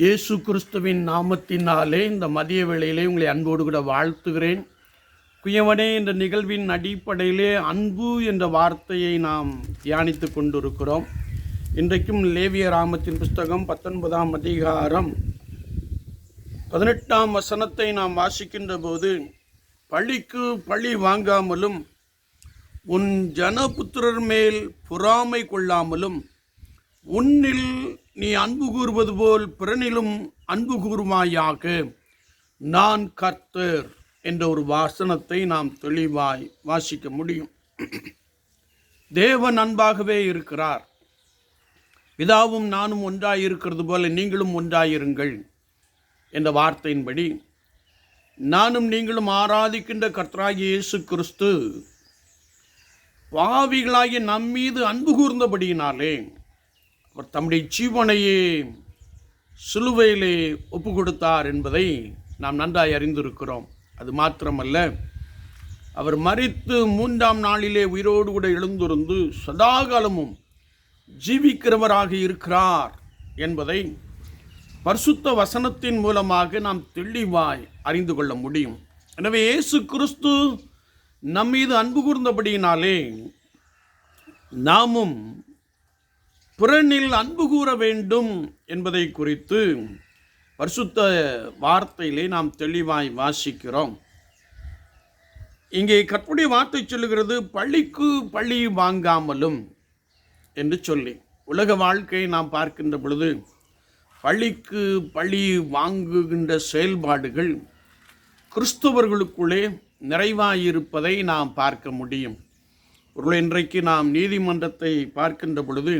இயேசு கிறிஸ்துவின் நாமத்தினாலே இந்த மதிய வேளையிலே உங்களை அன்போடு கூட வாழ்த்துகிறேன். குயவனே என்ற நிகழ்வின் அடிப்படையிலே அன்பு என்ற வார்த்தையை நாம் தியானித்து கொண்டிருக்கிறோம். இன்றைக்கும் லேவிய ராமத்தின் புஸ்தகம் பத்தொன்பதாம் அதிகாரம் பதினெட்டாம் வசனத்தை நாம் வாசிக்கின்ற போது பழிக்கு பழி வாங்காமலும் உன் ஜனபுத்திரர் மேல் பொறாமை கொள்ளாமலும் உன்னில் நீ அன்பு கூறுவது போல் பிறனிலும் அன்பு கூறுமாயாக. நான் கர்த்தர் என்ற ஒரு வாசனத்தை நாம் தெளிவாய் வாசிக்க முடியும். தேவன் அன்பாகவே இருக்கிறார். பிதாவும் நானும் ஒன்றாய் இருக்கிறது போல நீங்களும் ஒன்றாயிருங்கள் என்ற வார்த்தையின்படி நானும் நீங்களும் ஆராதிக்கின்ற கர்த்தராகிய இயேசு கிறிஸ்து பாவிகளாகிய நம்மீது அன்பு கூர்ந்தபடியினாலே அவர் தம்முடைய ஜீவனையே சிலுவையிலே ஒப்பு கொடுத்தார் என்பதை நாம் நன்றாய் அறிந்திருக்கிறோம். அது மாத்திரமல்ல அவர் மறித்து மூன்றாம் நாளிலே உயிரோடு கூட எழுந்திருந்து சதாகாலமும் ஜீவிக்கிறவராக இருக்கிறார் என்பதை பரிசுத்த வசனத்தின் மூலமாக நாம் தெளிவாய் அறிந்து கொள்ள முடியும். எனவே இயேசு கிறிஸ்து நம்மீது அன்பு கூர்ந்தபடியினாலே நாமும் பிறனில் அன்பு கூற வேண்டும் என்பதை குறித்து பரிசுத்த வார்த்தையிலே நாம் தெளிவாய் வாசிக்கிறோம். இங்கே கற்புடைய வார்த்தை சொல்லுகிறது பள்ளிக்கு பள்ளி வாங்காமலும் என்று சொல்லி. உலக வாழ்க்கையை நாம் பார்க்கின்ற பொழுது பள்ளிக்கு பழி வாங்குகின்ற செயல்பாடுகள் கிறிஸ்தவர்களுக்குள்ளே நிறைவாயிருப்பதை நாம் பார்க்க முடியும். ஒரு இன்றைக்கு நாம் நீதிமன்றத்தை பார்க்கின்ற பொழுது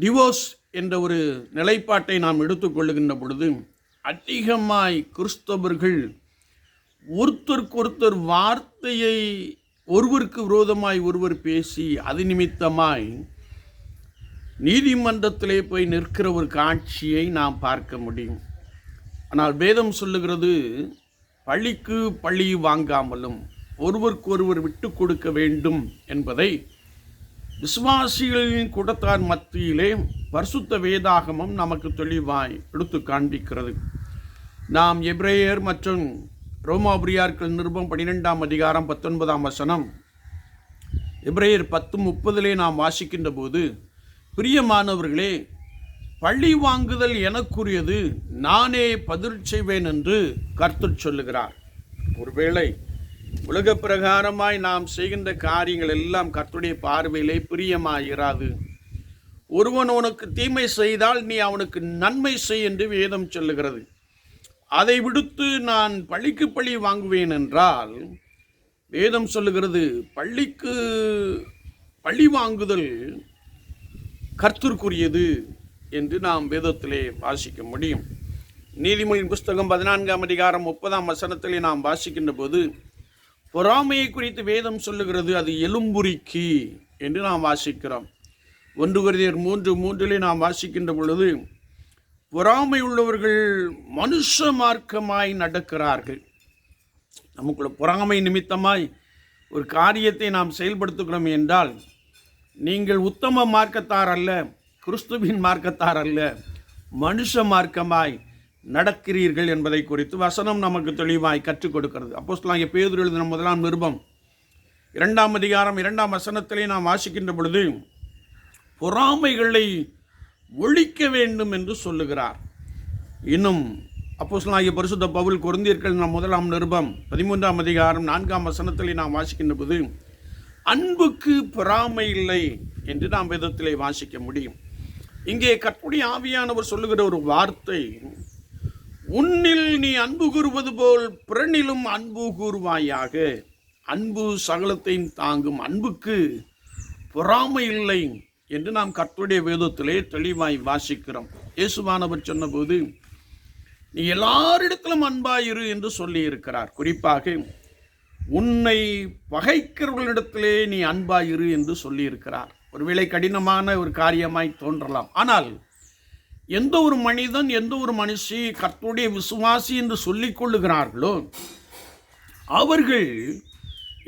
டிவோர்ஸ் என்ற ஒரு நிலைப்பாட்டை நாம் எடுத்துக்கொள்ளுகின்ற பொழுது அதிகமாய் கிறிஸ்தவர்கள் ஒருத்தருக்கொருத்தர் வார்த்தையை ஒருவருக்கு விரோதமாய் ஒருவர் பேசி அது நிமித்தமாய் நீதிமன்றத்திலே போய் நிற்கிற ஒரு காட்சியை நாம் பார்க்க முடியும். ஆனால் வேதம் சொல்லுகிறது பழிக்கு பழி வாங்காமலும் ஒருவருக்கொருவர் விட்டு கொடுக்க வேண்டும் என்பதை விசுவாசிகளின் கூடத்தார் மத்தியிலே பரிசுத்த வேதாகமம் நமக்கு தெளிவாய் எடுத்து காண்பிக்கிறது. நாம் எப்ரேயர் மற்றும் ரோமாபுரியார்கள் நிருபம் பன்னிரெண்டாம் அதிகாரம் பத்தொன்பதாம் வசனம். எப்ரேயர் பத்து முப்பதிலே நாம் வாசிக்கின்ற போது பிரியமானவர்களே பழி வாங்குதல் எனக்குரியது நானே பதில் செய்வேன் என்று கருத்து சொல்லுகிறார். ஒருவேளை உலக பிரகாரமாய் நாம் செய்கின்ற காரியங்கள் எல்லாம் கர்த்துடைய பார்வையிலே பிரியமாயிராது. ஒருவன் உனக்கு தீமை செய்தால் நீ அவனுக்கு நன்மை செய் என்று வேதம் சொல்லுகிறது. அதை விடுத்து நான் பழிக்கு பழி வாங்குவேன் என்றால் வேதம் சொல்லுகிறது பள்ளிக்கு பழி வாங்குதல் கர்த்தருக்குரியது என்று நாம் வேதத்திலே வாசிக்க முடியும். நீதிமொழியின் புஸ்தகம் பதினான்காம் அதிகாரம் முப்பதாம் வசனத்திலே நாம் வாசிக்கின்ற போது பொறாமையை குறித்து வேதம் சொல்லுகிறது அது எலும்புரிக்கி என்று நாம் வாசிக்கிறோம். ஒன்று குருதியர் மூன்று மூன்றிலே நாம் வாசிக்கின்ற பொழுது பொறாமை உள்ளவர்கள் மனுஷ மார்க்கமாய் நடக்கிறார்கள். நமக்குள்ள பொறாமை நிமித்தமாய் ஒரு காரியத்தை நாம் செயல்படுத்துகிறோம் என்றால் நீங்கள் உத்தம மார்க்கத்தார் அல்ல கிறிஸ்துவின் மார்க்கத்தார் அல்ல மனுஷ மார்க்கமாய் நடக்கிறீர்கள் என்பதை குறித்து வசனம் நமக்கு தெளிவாய் கற்றுக் கொடுக்கிறது. அப்போஸ்லாகிய பேதுரு எழுதின முதலாம் நிருபம் இரண்டாம் அதிகாரம் இரண்டாம் வசனத்திலே நாம் வாசிக்கின்ற பொழுது பொறாமைகளை ஒழிக்க வேண்டும் என்று சொல்லுகிறார். இன்னும் அப்போஸ்லாகிய பரிசுத்த பவுல் குருந்தியர்கள் நம் முதலாம் நிருபம் பதிமூன்றாம் அதிகாரம் நான்காம் வசனத்திலே நாம் வாசிக்கின்ற போது அன்புக்கு பொறாமை இல்லை என்று நாம் விதத்திலே வாசிக்க முடியும். இங்கே கற்புடைய ஆவியானவர் சொல்லுகிற ஒரு வார்த்தை உன்னில் நீ அன்பு கூறுவது போல் பிறனிலும் அன்பு கூறுவாயாக. அன்பு சகலத்தையும் தாங்கும் அன்புக்கு பொறாமை இல்லை என்று நாம் கர்த்தருடைய வேதத்திலே தெளிவாய் வாசிக்கிறோம். இயேசுவானவர் சொன்னபோது நீ எல்லாரிடத்திலும் அன்பாயிரு என்று சொல்லி இருக்கிறார் குறிப்பாக உன்னை பகைக்கிறவர்களிடத்திலே நீ அன்பாயிரு என்று சொல்லியிருக்கிறார். ஒருவேளை கடினமான ஒரு காரியமாய் தோன்றலாம். ஆனால் எந்த ஒரு மனிதன் எந்த ஒரு மனுஷி கர்த்தருடைய விசுவாசி என்று சொல்லிக் கொள்ளுகிறார்களோ அவர்கள்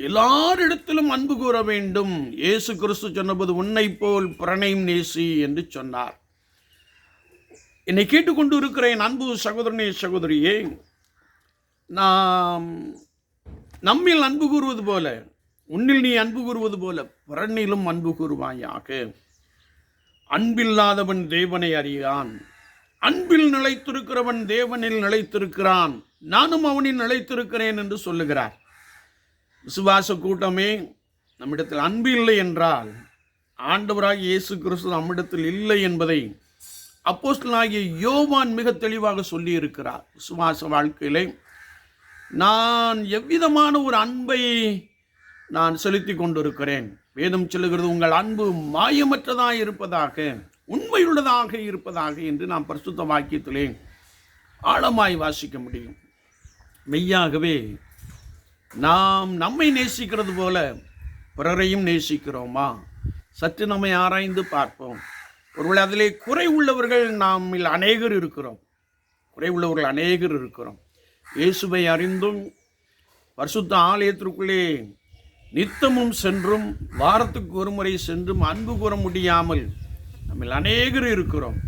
எல்லாரிடத்திலும் அன்பு கூற வேண்டும். இயேசு கிறிஸ்து சொன்னபோது உன்னை போல் பிரணயம் நேசி என்று சொன்னார். என்னை கேட்டுக்கொண்டு இருக்கிறேன் அன்பு சகோதரனே சகோதரியே நாம் நம்மில் அன்பு கூறுவது போல உன்னில் நீ அன்பு கூறுவது போல பிறனிலும் அன்பு கூறுவாயாக. அன்பில்லாதவன் தேவனை அறியான் அன்பில் நிலைத்திருக்கிறவன் தேவனில் நிலைத்திருக்கிறான். நானும் அவனில் நிலைத்திருக்கிறேன் என்று சொல்லுகிறார். விசுவாச கூட்டமே நம்மிடத்தில் அன்பு இல்லை என்றால் ஆண்டவராகிய இயேசு கிறிஸ்து நம்மிடத்தில் இல்லை என்பதை அப்போஸ்டலாகிய யோவான் மிக தெளிவாக சொல்லியிருக்கிறார். சுவாச விசுவாச வாழ்க்கையிலே நான் எவ்விதமான ஒரு அன்பை நான் செலுத்தி கொண்டிருக்கிறேன். வேதம் சொல்லுகிறது உங்கள் அன்பு மாயமற்றதாக இருப்பதாக உண்மையுள்ளதாக இருப்பதாக என்று நாம் பரிசுத்த வாக்கியத்திலே ஆழமாய் வாசிக்க முடியும். மெய்யாகவே நாம் நம்மை நேசிக்கிறது போல பிறரையும் நேசிக்கிறோமா? சற்று நம்மை ஆராய்ந்து பார்ப்போம். ஒருவேளை அதிலே குறை உள்ளவர்கள் நம்மில் அநேகர் இருக்கிறோம். குறை உள்ளவர்கள் அநேகர் இருக்கிறோம். இயேசுவை அறிந்தும் பரிசுத்த ஆலயத்திற்குள்ளே நித்தமும் சென்றும் வாரத்துக்கு ஒரு முறை சென்றும் அன்பு கூற முடியாமல் நம்மில் அநேகர் இருக்கிறோம்.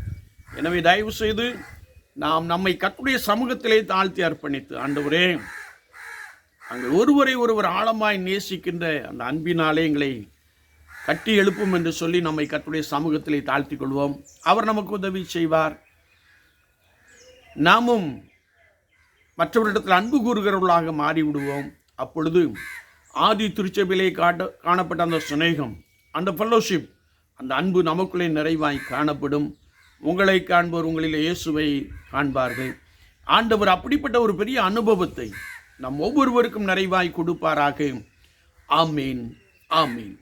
எனவே தயவு செய்து நாம் நம்மை கத்துடைய சமூகத்திலே தாழ்த்தி அர்ப்பணித்து ஆண்டவரே நாங்கள் ஒருவரை ஒருவர் ஆழமாய் நேசிக்கின்ற அந்த அன்பினாலே எங்களை கட்டி எழுப்பும் என்று சொல்லி நம்மை கத்துடைய சமூகத்திலே தாழ்த்திக் கொள்வோம். அவர் நமக்கு உதவி செய்வார். நாமும் மற்றவரிடத்தில் அன்பு கூறுகிறவர்களாக மாறிவிடுவோம். அப்பொழுது ஆதி திருச்சபையிலே காட்ட காணப்பட்ட அந்த சிநேகம் அந்த ஃபெல்லோஷிப் அந்த அன்பு நமக்குள்ளே நிறைவாய் காணப்படும். உங்களை காண்பவர் உங்களில் இயேசுவை காண்பார்கள். ஆண்டவர் அப்படிப்பட்ட ஒரு பெரிய அனுபவத்தை நம் ஒவ்வொருவருக்கும் நிறைவாய் கொடுப்பாராக. ஆமீன் ஆமீன்.